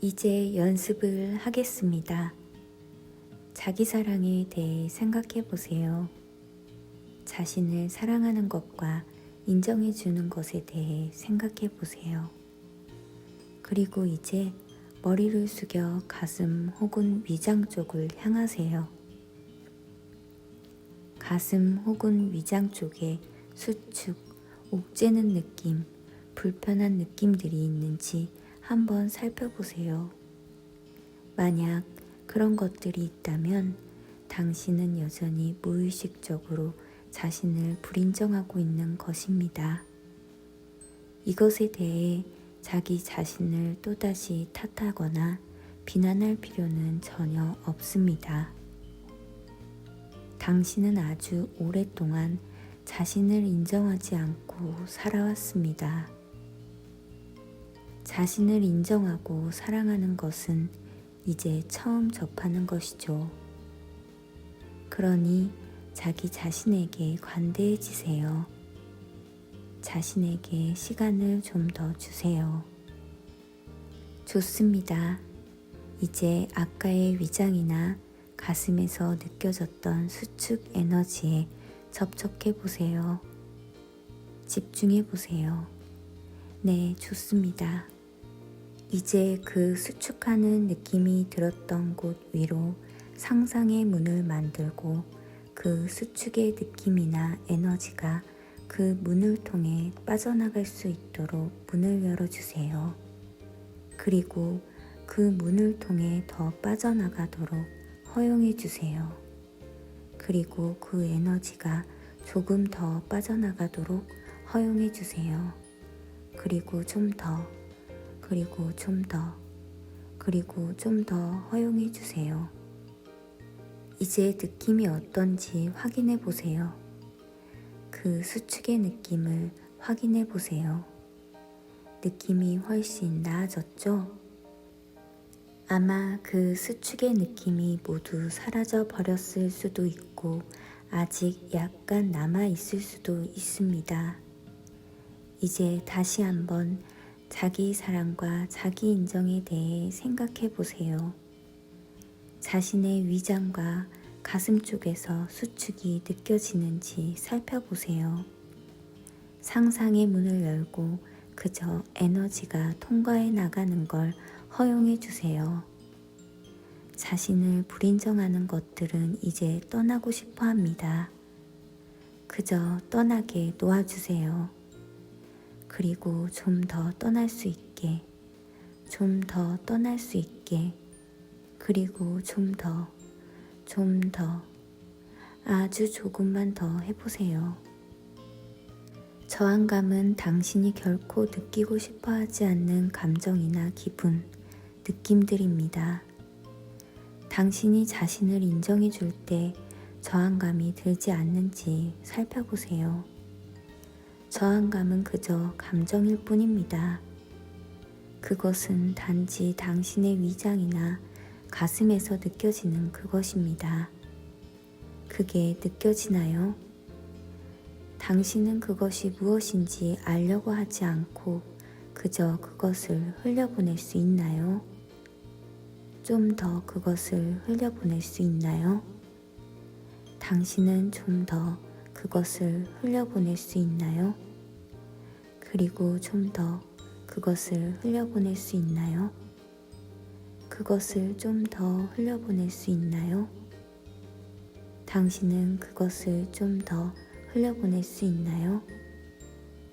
이제 연습을 하겠습니다. 자기 사랑에 대해 생각해 보세요. 자신을 사랑하는 것과 인정해 주는 것에 대해 생각해 보세요. 그리고 이제 머리를 숙여 가슴 혹은 위장 쪽을 향하세요. 가슴 혹은 위장 쪽에 수축, 옥죄는 느낌, 불편한 느낌들이 있는지 한번 살펴보세요. 만약 그런 것들이 있다면 당신은 여전히 무의식적으로 자신을 불인정하고 있는 것입니다. 이것에 대해 자기 자신을 또다시 탓하거나 비난할 필요는 전혀 없습니다. 당신은 아주 오랫동안 자신을 인정하지 않고 살아왔습니다. 자신을 인정하고 사랑하는 것은 이제 처음 접하는 것이죠. 그러니 자기 자신에게 관대해지세요. 자신에게 시간을 좀 더 주세요. 좋습니다. 이제 아까의 위장이나 가슴에서 느껴졌던 수축 에너지에 접촉해 보세요. 집중해 보세요. 네, 좋습니다. 이제 그 수축하는 느낌이 들었던 곳 위로 상상의 문을 만들고 그 수축의 느낌이나 에너지가 그 문을 통해 빠져나갈 수 있도록 문을 열어주세요. 그리고 그 문을 통해 더 빠져나가도록 허용해 주세요. 그리고 그 에너지가 조금 더 빠져나가도록 허용해 주세요. 그리고 좀 더, 그리고 좀 더, 그리고 좀 더 허용해 주세요. 이제 느낌이 어떤지 확인해 보세요. 그 수축의 느낌을 확인해 보세요. 느낌이 훨씬 나아졌죠? 아마 그 수축의 느낌이 모두 사라져 버렸을 수도 있고 아직 약간 남아 있을 수도 있습니다. 이제 다시 한번 자기 사랑과 자기 인정에 대해 생각해 보세요. 자신의 위장과 가슴 쪽에서 수축이 느껴지는지 살펴보세요. 상상의 문을 열고 그저 에너지가 통과해 나가는 걸 허용해 주세요. 자신을 불인정하는 것들은 이제 떠나고 싶어 합니다. 그저 떠나게 놓아주세요. 그리고 좀 더 떠날 수 있게, 좀 더 떠날 수 있게, 그리고 좀 더, 좀 더, 아주 조금만 더 해보세요. 저항감은 당신이 결코 느끼고 싶어 하지 않는 감정이나 기분, 느낌들입니다. 당신이 자신을 인정해 줄 때 저항감이 들지 않는지 살펴보세요. 저항감은 그저 감정일 뿐입니다. 그것은 단지 당신의 위장이나 가슴에서 느껴지는 그것입니다. 그게 느껴지나요? 당신은 그것이 무엇인지 알려고 하지 않고 그저 그것을 흘려보낼 수 있나요? 좀 더 그것을 흘려보낼 수 있나요? 당신은 좀 더 그것을 흘려보낼 수 있나요? 그리고 좀 더 그것을 흘려보낼 수 있나요? 그것을 좀 더 흘려보낼 수 있나요? 당신은 그것을 좀 더 흘려보낼 수 있나요?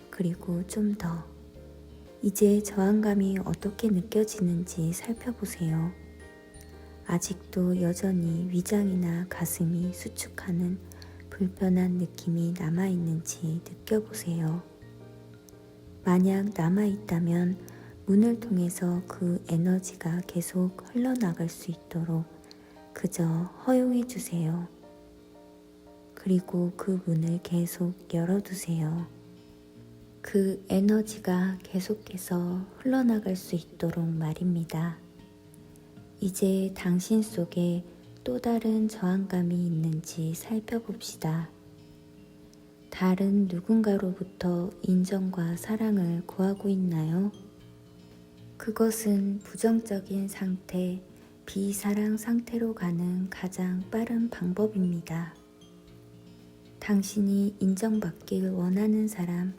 그리고 좀 더. 이제 저항감이 어떻게 느껴지는지 살펴보세요. 아직도 여전히 위장이나 가슴이 수축하는 불편한 느낌이 남아있는지 느껴보세요. 만약 남아있다면 문을 통해서 그 에너지가 계속 흘러나갈 수 있도록 그저 허용해 주세요. 그리고 그 문을 계속 열어두세요. 그 에너지가 계속해서 흘러나갈 수 있도록 말입니다. 이제 당신 속에 또 다른 저항감이 있는지 살펴봅시다. 다른 누군가로부터 인정과 사랑을 구하고 있나요? 그것은 부정적인 상태, 비사랑 상태로 가는 가장 빠른 방법입니다. 당신이 인정받길 원하는 사람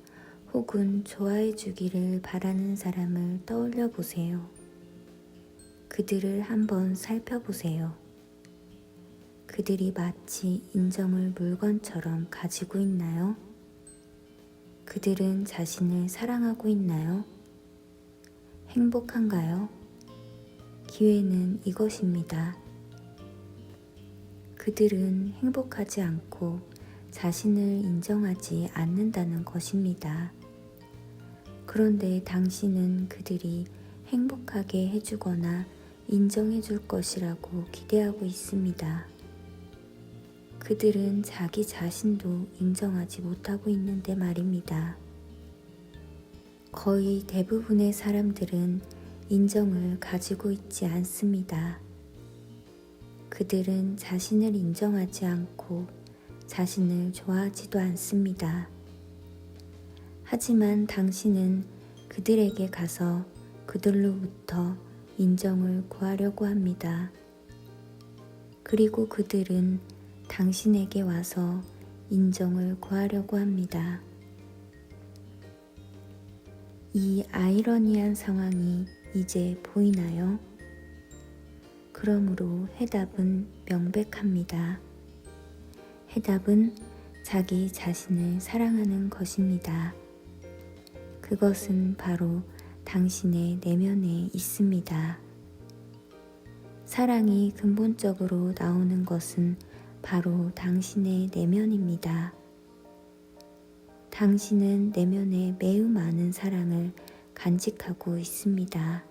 혹은 좋아해 주기를 바라는 사람을 떠올려 보세요. 그들을 한번 살펴보세요. 그들이 마치 인정을 물건처럼 가지고 있나요? 그들은 자신을 사랑하고 있나요? 행복한가요? 기회는 이것입니다. 그들은 행복하지 않고 자신을 인정하지 않는다는 것입니다. 그런데 당신은 그들이 행복하게 해주거나 인정해 줄 것이라고 기대하고 있습니다. 그들은 자기 자신도 인정하지 못하고 있는데 말입니다. 거의 대부분의 사람들은 인정을 가지고 있지 않습니다. 그들은 자신을 인정하지 않고 자신을 좋아하지도 않습니다. 하지만 당신은 그들에게 가서 그들로부터 인정을 구하려고 합니다. 그리고 그들은 당신에게 와서 인정을 구하려고 합니다. 이 아이러니한 상황이 이제 보이나요? 그러므로 해답은 명백합니다. 해답은 자기 자신을 사랑하는 것입니다. 그것은 바로 당신의 내면에 있습니다. 사랑이 근본적으로 나오는 것은 바로 당신의 내면입니다. 당신은 내면에 매우 많은 사랑을 간직하고 있습니다.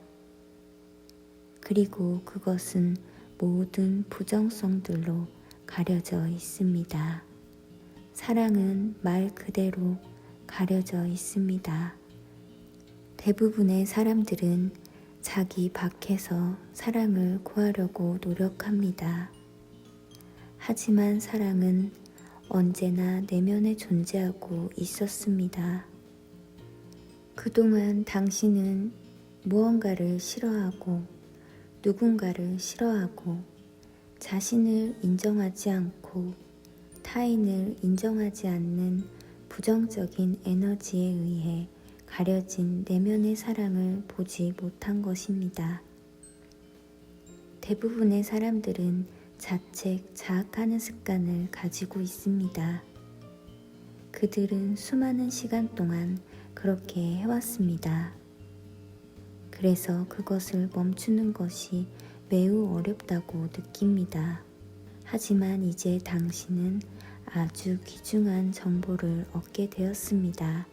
그리고 그것은 모든 부정성들로 가려져 있습니다. 사랑은 말 그대로 가려져 있습니다. 대부분의 사람들은 자기 밖에서 사랑을 구하려고 노력합니다. 하지만 사랑은 언제나 내면에 존재하고 있었습니다. 그동안 당신은 무언가를 싫어하고 누군가를 싫어하고 자신을 인정하지 않고 타인을 인정하지 않는 부정적인 에너지에 의해 가려진 내면의 사랑을 보지 못한 것입니다. 대부분의 사람들은 자책, 자학하는 습관을 가지고 있습니다. 그들은 수많은 시간 동안 그렇게 해왔습니다. 그래서 그것을 멈추는 것이 매우 어렵다고 느낍니다. 하지만 이제 당신은 아주 귀중한 정보를 얻게 되었습니다.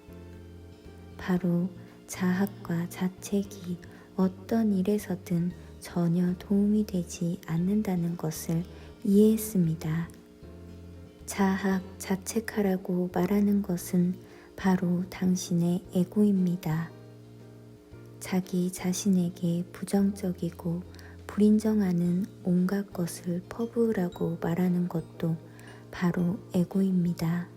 바로 자학과 자책이 어떤 일에서든 전혀 도움이 되지 않는다는 것을 이해했습니다. 자학, 자책하라고 말하는 것은 바로 당신의 에고입니다. 자기 자신에게 부정적이고 불인정하는 온갖 것을 퍼부으라고 말하는 것도 바로 에고입니다.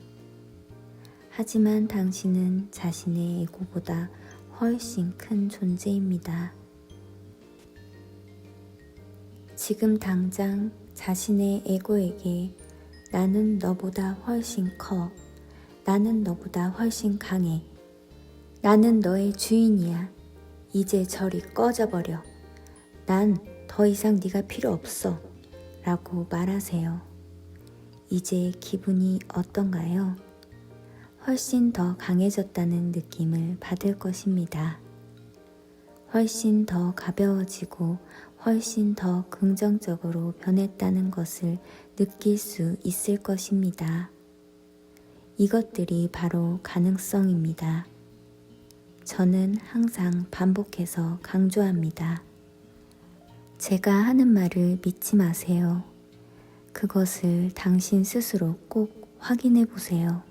하지만 당신은 자신의 에고보다 훨씬 큰 존재입니다. 지금 당장 자신의 에고에게 나는 너보다 훨씬 커. 나는 너보다 훨씬 강해. 나는 너의 주인이야. 이제 저리 꺼져버려. 난 더 이상 네가 필요 없어. 라고 말하세요. 이제 기분이 어떤가요? 훨씬 더 강해졌다는 느낌을 받을 것입니다. 훨씬 더 가벼워지고 훨씬 더 긍정적으로 변했다는 것을 느낄 수 있을 것입니다. 이것들이 바로 가능성입니다. 저는 항상 반복해서 강조합니다. 제가 하는 말을 믿지 마세요. 그것을 당신 스스로 꼭 확인해 보세요.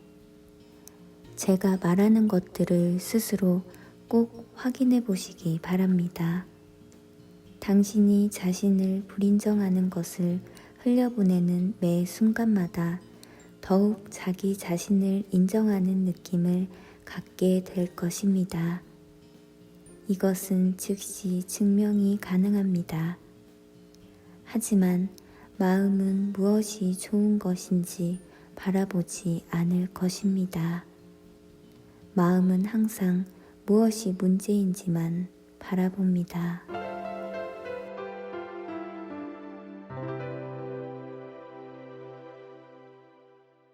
제가 말하는 것들을 스스로 꼭 확인해 보시기 바랍니다. 당신이 자신을 불인정하는 것을 흘려보내는 매 순간마다 더욱 자기 자신을 인정하는 느낌을 갖게 될 것입니다. 이것은 즉시 증명이 가능합니다. 하지만 마음은 무엇이 좋은 것인지 바라보지 않을 것입니다. 마음은 항상 무엇이 문제인지만 바라봅니다.